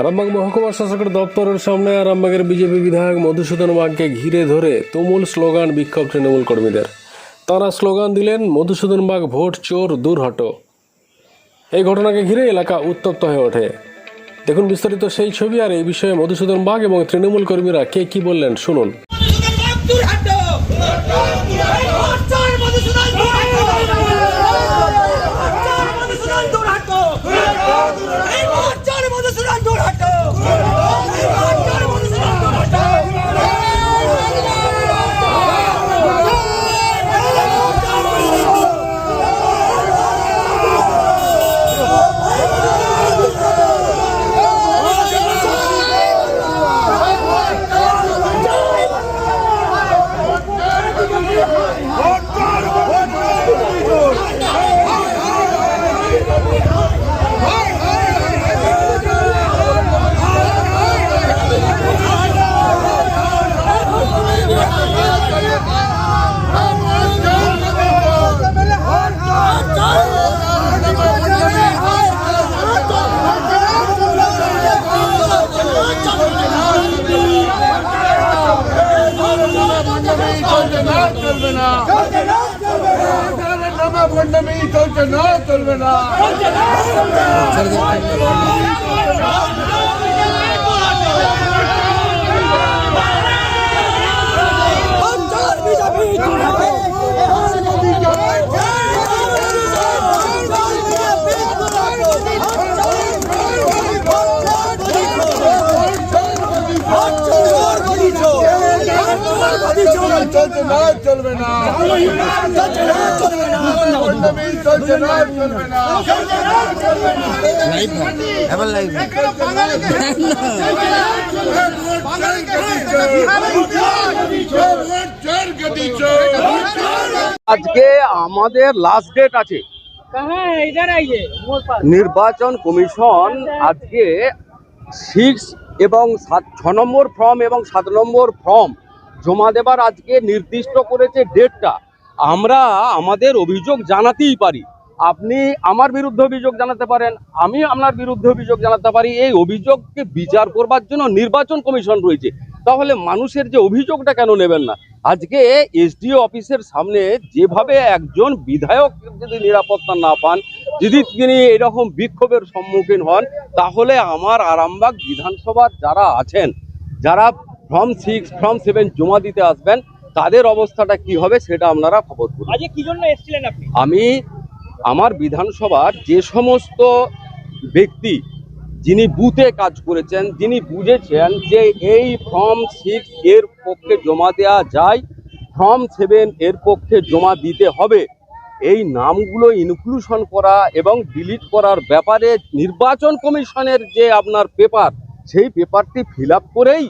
আরামবাগ মহকুমা শাসকের দপ্তরের সামনে আরামবাগের বিজেপি বিধায়ক মধুসূদন বাগকে ঘিরে ধরে তুমুল স্লোগান বিক্ষোভ তৃণমূল কর্মীদের। তারা স্লোগান দিলেন, মধুসূদন বাগ ভোট চোর দূর হটো এই ঘটনাকে ঘিরে এলাকা উত্তপ্ত হয়ে ওঠে। দেখুন বিস্তারিত সেই ছবি আর এই বিষয়ে মধুসূদন বাগ এবং তৃণমূল কর্মীরা কে কি বললেন, শুনুন। চলবে না চলছে না চলবে না। আজকে আমাদের লাস্ট ডেট আছে। নির্বাচন কমিশন আজকে সিক্স এবং সাত, ছ নম্বর ফর্ম এবং সাত নম্বর ফর্ম জমা দেবার আজকে নির্দিষ্ট করেছে ডেটটা। আমরা আমাদের অভিযোগ জানাতেই পারি। আপনি আমার বিরুদ্ধে অভিযোগ জানাতে পারেন, আমি আপনার বিরুদ্ধে অভিযোগ জানাতে পারি। এই অভিযোগকে বিচার করবার জন্য নির্বাচন কমিশন রয়েছে। তাহলে মানুষের যে অভিযোগটা কেন নেবেন না? আজকে এসডিও অফিসের সামনে যেভাবে একজন বিধায়ক যদি নিরাপত্তা না পান, যদি তিনি এরকম বিক্ষোভের সম্মুখীন হন, তাহলে আমার আরামবাগ বিধানসভার যারা আছেন, যারা ফর্ম সিক্স ফর্ম সেভেন জমা দিতে আসবেন। তাদের অবস্থাটা কি হবে সেটা আপনারা খবর করুন। আমি আমার বিধানসভার যে সমস্ত ব্যক্তি যিনি বুথে কাজ করেছেন যিনি বুঝেছেন যে এই ফর্ম সিক্স এর পক্ষে জমা দেওয়া যায় ফর্ম সেভেন এর পক্ষে জমা দিতে হবে এই নামগুলো ইনক্লুশন করা এবং ডিলিট করার ব্যাপারে নির্বাচন কমিশনের যে আপনার পেপার সেই পেপারটি ফিল আপ করেই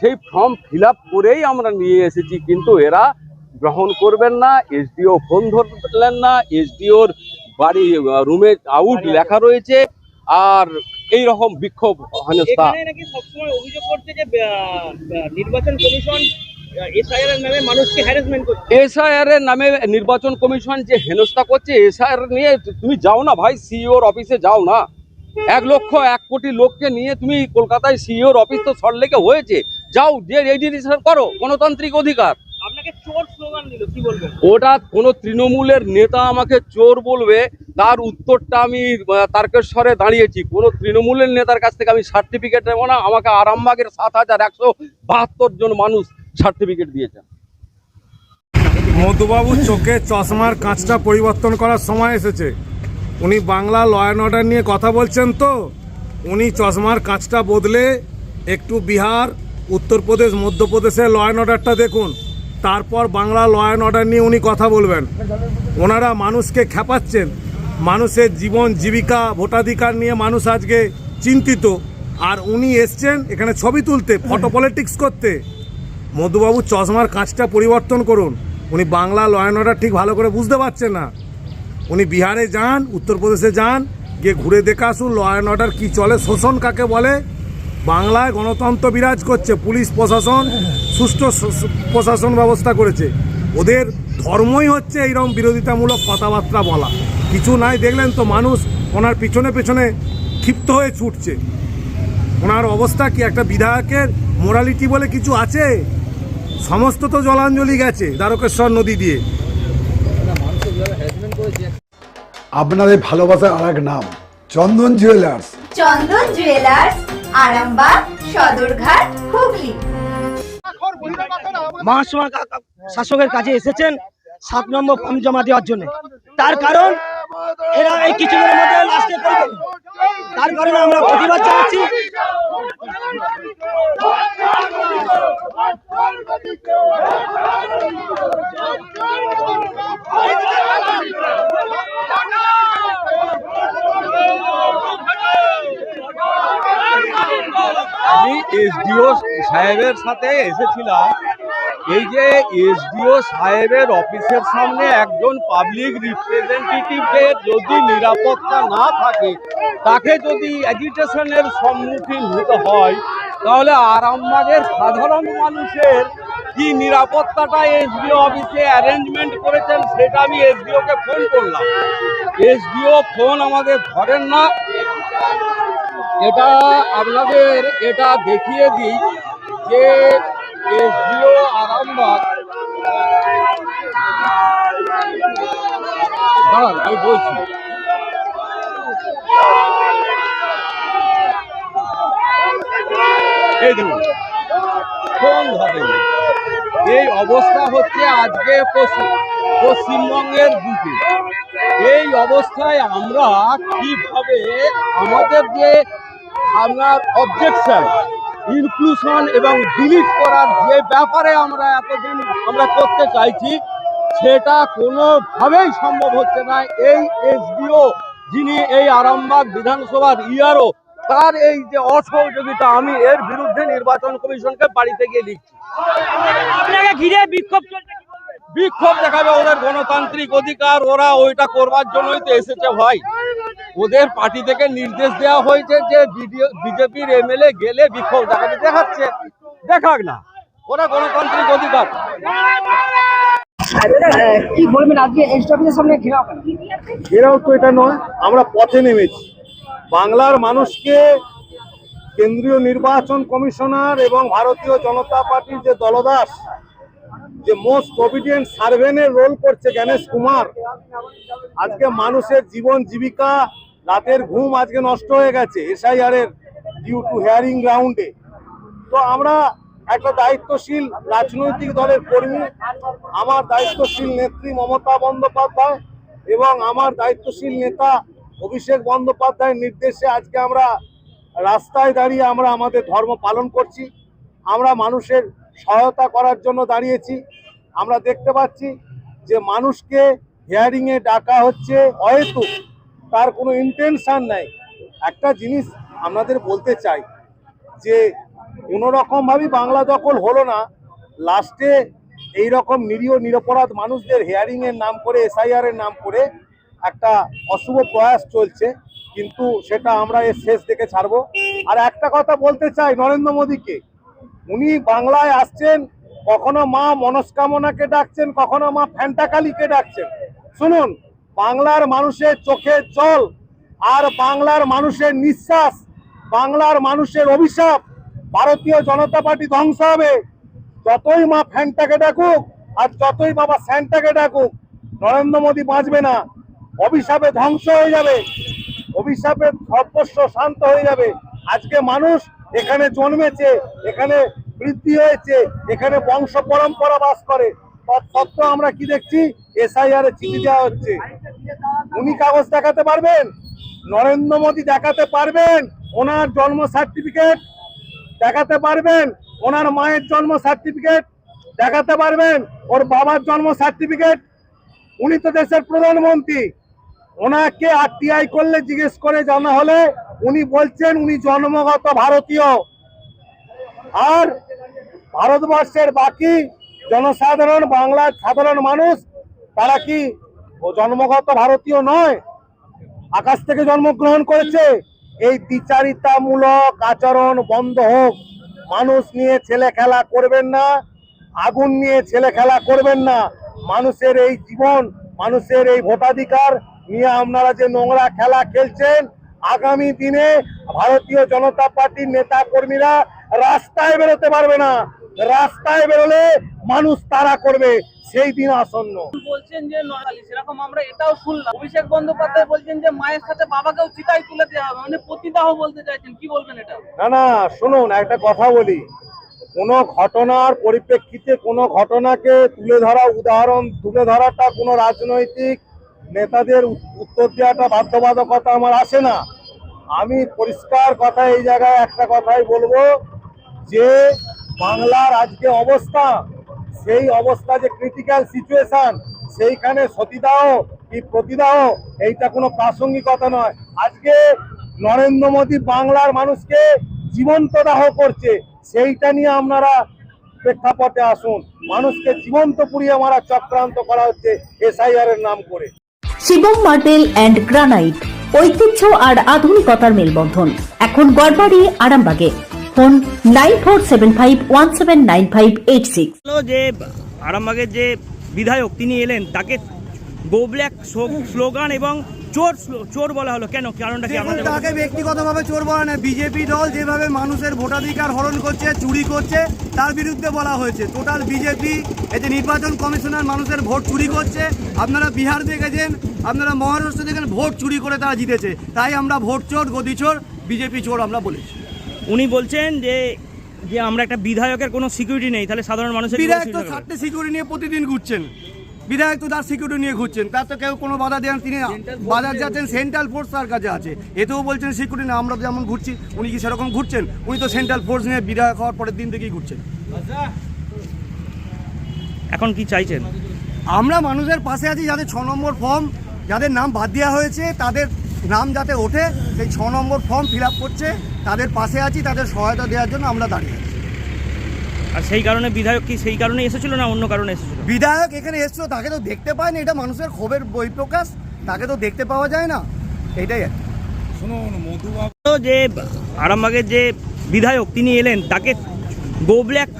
সেই ফর্ম ফিল আপ করেই আমরা নিয়ে এসেছি। কিন্তু এরা গ্রহণ করবেন না এসডিও ফোন ধরলেন না এসডিওর বাড়ি রুমে আউট লেখা রয়েছে আর এই রকম বিক্ষোভ হেনস্থা সবসময় অভিযোগ করছে যে নির্বাচন কমিশন এসআইআর এর নামে মানুষকে হ্যারাসমেন্ট করছে। এসআইআর এর নামে নির্বাচন কমিশন যে হেনস্থা করছে এসআইআর নিয়ে তুমি যাও না ভাই সিইওর অফিসে যাও না। এক লক্ষ এক কোটি লোককে নিয়ে তুমি কলকাতায় সিইওর অফিস তো সল্টলেকে হয়েছে। যাও যে রেজিস্ট্রেশন করো গণতান্ত্রিক অধিকার। আপনাকে চোর স্লোগান কি বলবেন? ওটা কোনো তৃণমূলের নেতা আমাকে চোর বলবে তার উত্তরটা আমি তারকেশ্বরে দাঁড়িয়েছি। কোনো তৃণমূলের নেতার কাছ থেকে আমি সার্টিফিকেট নেব না আমাকে আরামবাগের সাত হাজার একশো বাহাত্তর জন মানুষ সার্টিফিকেট দিয়েছেন মধুবাবুর চোখে চশমার কাঁচটা পরিবর্তন করার সময় এসেছে। উনি বাংলা ল অ্যান্ড অর্ডার নিয়ে কথা বলছেন তো? উনি চশমার কাঁচটা বদলে একটু বিহার উত্তরপ্রদেশ মধ্যপ্রদেশের ল অ্যান্ড অর্ডারটা দেখুন। তারপর বাংলা ল অ্যান্ড অর্ডার নিয়ে উনি কথা বলবেন। ওনারা মানুষকে খেপাচ্ছেন। মানুষের জীবন, জীবিকা, ভোটাধিকার নিয়ে মানুষ আজকে চিন্তিত। আর উনি এসছেন এখানে ছবি তুলতে ফটো পলিটিক্স করতে। মধুবাবু চশমার কাঁচটা পরিবর্তন করুন। উনি বাংলা ল অ্যান্ড অর্ডার ঠিক ভালো করে বুঝতে পারছেন না। উনি বিহারে যান, উত্তরপ্রদেশে যান, গিয়ে ঘুরে দেখে আসুন ল অ্যান্ড অর্ডার কী চলে, শোষণ কাকে বলে। বাংলায় গণতন্ত্র বিরাজ করছে পুলিশ প্রশাসন সুষ্ঠু প্রশাসন ব্যবস্থা করেছে। ওদের ধর্মই হচ্ছে এইরকম বিরোধিতামূলক কথাবার্তা বলা। কিছু নাই দেখলেন তো মানুষ ওনার পিছনে পেছনে ক্ষিপ্ত হয়ে ছুটছে। ওনার অবস্থা কি একটা বিধায়কের মোরালিটি বলে কিছু আছে? সমস্ত তো জলাঞ্জলি গেছে দ্বারকেশ্বর নদী দিয়ে। আপনাদের ভালোবাসার আর এক নাম চন্দন জুয়েলার্স চন্দন জুয়েলার্স আরামবাগ সদরঘাট হুগলি। মহাসভা শাসকের কাছে এসেছেন সাত নম্বর ফর্ম জমা দেওয়ার জন্য। তার কারণ এরা এই কিছুদিনের মধ্যে লাস্টে করবে। তার কারণে আমরা প্রতিবাদ জানাচ্ছি। আমি এসডিও সাহেবের সাথে এসেছিলাম। এই যে এসডিও সাহেবের অফিসের সামনে একজন পাবলিক রিপ্রেজেন্টেটিভের যদি নিরাপত্তা না থাকে, তাকে যদি অ্যাজিটেশনের সম্মুখীন হতে হয়, তাহলে আরামবাগের সাধারণ মানুষের কি নিরাপত্তাটা এসডিও অফিসে অ্যারেঞ্জমেন্ট করেছেন সেটা আমি এসডিওকে ফোন করলাম। এসডিও ফোন আমাদের ধরেন না। এটা আপনাদের এটা দেখিয়ে দিই যে এসডিও আরামবাগ। আমি বলছি। এই এই অবস্থা হচ্ছে আজকে পশ্চিম পশ্চিমবঙ্গের বুকে এই অবস্থায় আমরা কীভাবে আমাদের যে আপনার অবজেকশন ইনক্লুশন এবং ডিলিট করার যে ব্যাপারে আমরা এতদিন আমরা করতে চাইছি সেটা কোনোভাবেই সম্ভব হচ্ছে না। এই এসডিও যিনি এই আরামবাগ বিধানসভার ইয়ারও তার এই যে অসহযোগিতা আমি এর বিরুদ্ধে নির্বাচন কমিশনকে বাড়িতে গিয়ে লিখছি। আপনাকে ঘিরে বিক্ষোভ বিক্ষোভ দেখাবে ওদের গণতান্ত্রিক অধিকার ওরা ওইটা করবার জন্যই তো এসেছে ভাই। ওদের পার্টি থেকে নির্দেশ দেওয়া হয়েছে যে বিজেপির এমএলএ গেলে বিক্ষোভ দেখাবে দেখাচ্ছে। দেখাক না। ওরা গণতান্ত্রিক অধিকার। কি বলবেন আজকে সামনে ঘেরাও তো এটা নয় আমরা পথে নেমেছি। বাংলার মানুষকে কেন্দ্রীয় নির্বাচন কমিশনার এবং ভারতীয় জনতা পার্টির যে দলদাস যে মোস্ট ওবিডিয়েন্ট সার্ভেনের রোল করছে গণেশ কুমার আজকে মানুষের জীবন জীবিকা রাতের ঘুম আজকে নষ্ট হয়ে গেছে এসআইআর এর ডিউ টু হেয়ারিং গ্রাউন্ডে তো আমরা একটা দায়িত্বশীল রাজনৈতিক দলের কর্মী, আমার দায়িত্বশীল নেত্রী মমতা বন্দ্যোপাধ্যায় এবং আমার দায়িত্বশীল নেতা অভিষেক বন্দ্যোপাধ্যায়ের নির্দেশে আজকে আমরা রাস্তায় দাঁড়িয়ে আমরা আমাদের ধর্ম পালন করছি। আমরা মানুষের সহায়তা করার জন্য দাঁড়িয়েছি। আমরা দেখতে পাচ্ছি যে মানুষকে হিয়ারিংয়ে ডাকা হচ্ছে অহেতুক। তার কোনো ইন্টেনশন নাই। একটা জিনিস আপনাদের বলতে চাই যে কোনো রকমভাবেই বাংলা দখল হলো না। লাস্টে এই রকম নিরীহ, নিরপরাধ মানুষদের হেয়ারিংয়ের নাম করে এসআইআর এর নাম করে একটা অশুভ প্রয়াস চলছে। কিন্তু সেটা আমরা এর শেষ দেখে ছাড়বো। আর একটা কথা বলতে চাই নরেন্দ্র মোদীকে। উনি বাংলায় আসছেন, কখনো মা মনস্কামনাকে ডাকছেন, কখনো মা ফ্যান্টাকালিকে ডাকছেন। শুনুন বাংলার মানুষের চোখে জল আর বাংলার মানুষের নিঃশ্বাস, বাংলার মানুষের অভিশাপ ভারতীয় জনতা পার্টি ধ্বংস হবে। যতই মা ফ্যানটাকে ডাকুক আর যতই বাবা স্যানটাকে ডাকুক, নরেন্দ্র মোদী বাঁচবে না। অভিশাপে ধ্বংস হয়ে যাবে। অভিশাপে সর্বস্ব শান্ত হয়ে যাবে। আজকে মানুষ এখানে জন্মেছে, এখানে বৃদ্ধি হয়েছে, এখানে বংশ পরম্পরা বাস করে। তৎসত্ত্বেও আমরা কি দেখছি? এসআইআর চিঠি দেওয়া হচ্ছে। উনি কাগজ দেখাতে পারবেন? নরেন্দ্র মোদী দেখাতে পারবেন? ওনার জন্ম সার্টিফিকেট দেখাতে পারবেন? ওনার মায়ের জন্ম সার্টিফিকেট দেখাতে পারবেন? ওর বাবার জন্ম সার্টিফিকেট উনি তো দেশের প্রধানমন্ত্রী। ওনাকে আরটিআই করলে জিজ্ঞেস করে জানা হলে উনি বলছেন উনি জন্মগত ভারতীয়। আর ভারতবর্ষের বাকি জনসাধারণ, বাংলার সাধারণ মানুষ, তারা কি ও জন্মগত ভারতীয় নয়। আকাশ থেকে জন্মগ্রহণ করেছে। এই দ্বিচারিতামূলক আচরণ বন্ধ হোক। মানুষ নিয়ে ছেলে খেলা করবেন না, আগুন নিয়ে ছেলে খেলা করবেন না। মানুষের এই জীবন, মানুষের এই ভোটাধিকার নিয়ে আপনারা যে নোংরা খেলা খেলছেন, আগামী দিনে ভারতীয় জনতা পার্টির নেতা কর্মীরা রাস্তায় বেরোতে পারবে না। রাস্তায় বেরোলে মানুষ তারা করবে সেই দিন আসন্ন। বলছেন যে নড়ালি সেরকম আমরা এটাও শুনলাম। অভিষেক বন্দ্যোপাধ্যায় বলছেন যে মায়ের সাথে বাবাকেও চিতাই তুলে দেওয়া হবে। মানে প্রতিদাহ বলতে চাইছেন কি বলবেন এটা? না না শুনুন একটা কথা বলি। কোনো ঘটনার পরিপ্রেক্ষিতে কোনো ঘটনাকে তুলে ধরা উদাহরণ তুলে ধরাটা কোনো রাজনৈতিক নেতাদের উত্তর দেওয়াটা বাধ্যবাধকতা আমার আসে না। আমি পরিষ্কার কথা এই জায়গায় একটা কথাই বলব যে বাংলার আজকে অবস্থা সেই অবস্থা যে ক্রিটিক্যাল সিচুয়েশন সেইখানে সতীদাহ কি প্রতিদাহ, এইটা কোনো প্রাসঙ্গিকতা নয়। আজকে নরেন্দ্র মোদী বাংলার মানুষকে জীবন্ত দাহ করছে, সেইটা নিয়ে আপনারা প্রেক্ষাপটে আসুন। মানুষকে জীবন্ত পুড়িয়ে মারা চক্রান্ত করা হচ্ছে এসআইআর এর নাম করে। শিবম মার্বেল অ্যান্ড গ্রানাইট ঐতিহ্য আর আধুনিকতার মেলবন্ধন। এখন গড়বাড়ি, আরামবাগে। Phone nine four seven five one seven nine five eight six. যে আরামবাগের যে বিধায়ক তিনি এলেন তাকে গো ব্ল্যাক স্লোগান এবং চোর স্লো- চোর বলা হলো। কেন? কারণটা কি আমাদের তাকে ব্যক্তিগতভাবে চোর বলা না বিজেপি দল যেভাবে মানুষের ভোটাধিকার হরণ করছে চুরি করছে তার বিরুদ্ধে বলা হয়েছে। টোটাল বিজেপি এতে নির্বাচন কমিশনার মানুষের ভোট চুরি করছে আপনারা বিহার দেখেছেন আপনারা মহারাষ্ট্র দেখেন ভোট চুরি করে তারা জিতেছে। তাই আমরা ভোট চোর গদি চোর বিজেপি চোর আমরা বলেছি। উনি বলছেন যে যে আমরা একটা বিধায়কের কোনো সিকিউরিটি নেই তাহলে সাধারণ মানুষের বিধায়ক তো? চারটে সিকিউরিটি নিয়ে প্রতিদিন ঘুরছেন। বিধায়ক তো তার সিকিউরিটি নিয়ে ঘুরছেন। তার তো কেউ কোনো বাধা দেন তিনি বাজার যাচ্ছেন সেন্ট্রাল ফোর্স তার কাছে আছে। এতেও বলছেন সিকিউরিটি না আমরা যেমন ঘুরছি উনি কি সেরকম ঘুরছেন? উনি তো সেন্ট্রাল ফোর্স নিয়ে বিধায়ক হওয়ার পরের দিন থেকেই ঘুরছেন। এখন কি চাইছেন? আমরা মানুষের পাশে আছি যাদের ছ নম্বর ফর্ম যাদের নাম বাদ দেওয়া হয়েছে তাদের নাম যাতে ওঠে সেই ছ নম্বর ফর্ম ফিল আপ করছে তাদের পাশে আছি তাদের সহায়তা দেওয়ার জন্য আমরা দাঁড়িয়ে আছি। আর সেই কারণে বিধায়ক কি সেই কারণে এসেছিল না অন্য কারণে এসেছিল? বিধায়ক এখানে এসছো তাকে তো দেখতে পায়নি এটা মানুষের ক্ষোভের বহিঃপ্রকাশ তাকে তো দেখতে পাওয়া যায় না এটাই আর কি। হলো যে আরামবাগের যে বিধায়ক তিনি এলেন তাকে গো ব্ল্যাক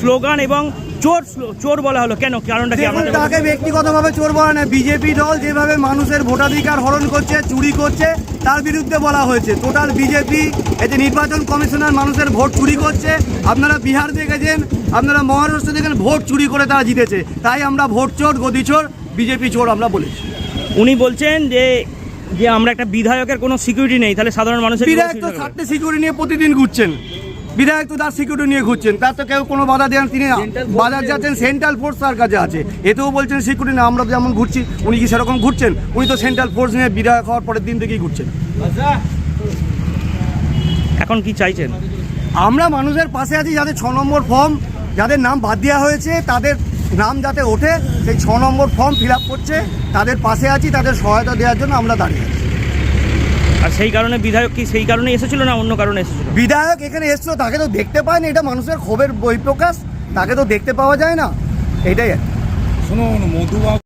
স্লোগান এবং চোর চোর বলা হলো। কেন? কারণটা কি আমাদের তাকে ব্যক্তিগতভাবে চোর বলা না বিজেপি দল যেভাবে মানুষের ভোটাধিকার হরণ করছে চুরি করছে তার বিরুদ্ধে বলা হয়েছে। টোটাল বিজেপি এতে নির্বাচন কমিশনার মানুষের ভোট চুরি করছে আপনারা বিহার দেখেছেন আপনারা মহারাষ্ট্র দেখেন ভোট চুরি করে তারা জিতেছে। তাই আমরা ভোট চোর গদি চোর বিজেপি চোর আমরা বলেছি। উনি বলছেন যে যে আমরা একটা বিধায়কের কোনো সিকিউরিটি নেই তাহলে সাধারণ মানুষের বিধায়ক তো সুবিধা সিকিউরিটি নিয়ে প্রতিদিন ঘুরছেন। বিধায়ক তো তার সিকিউরিটি নিয়ে ঘুরছেন তার তো কেউ কোনো বাধা দেন তিনি বাজার যাচ্ছেন সেন্ট্রাল ফোর্স তার কাছে আছে। এতেও বলছেন সিকিউরিটি না আমরা যেমন ঘুরছি উনি কি সেরকম ঘুরছেন? উনি তো সেন্ট্রাল ফোর্স নিয়ে বিধায়ক হওয়ার পরের দিন থেকেই ঘুরছেন। এখন কি চাইছেন? আমরা মানুষের পাশে আছি যাদের ছ নম্বর ফর্ম যাদের নাম বাদ দেওয়া হয়েছে তাদের নাম যাতে ওঠে সেই ছ নম্বর ফর্ম ফিল আপ করছে তাদের পাশে আছি তাদের সহায়তা দেওয়ার জন্য আমরা দাঁড়িয়ে আছি। আর সেই কারণে বিধায়ক কি সেই কারণে এসেছিল না অন্য কারণে এসেছিল বিধায়ক এখানে এসেছিল তাকে তো দেখতে পায়নি এটা মানুষের ক্ষোভের বই প্রকাশ তাকে তো দেখতে পাওয়া যায় না এটাই শুনুন কি।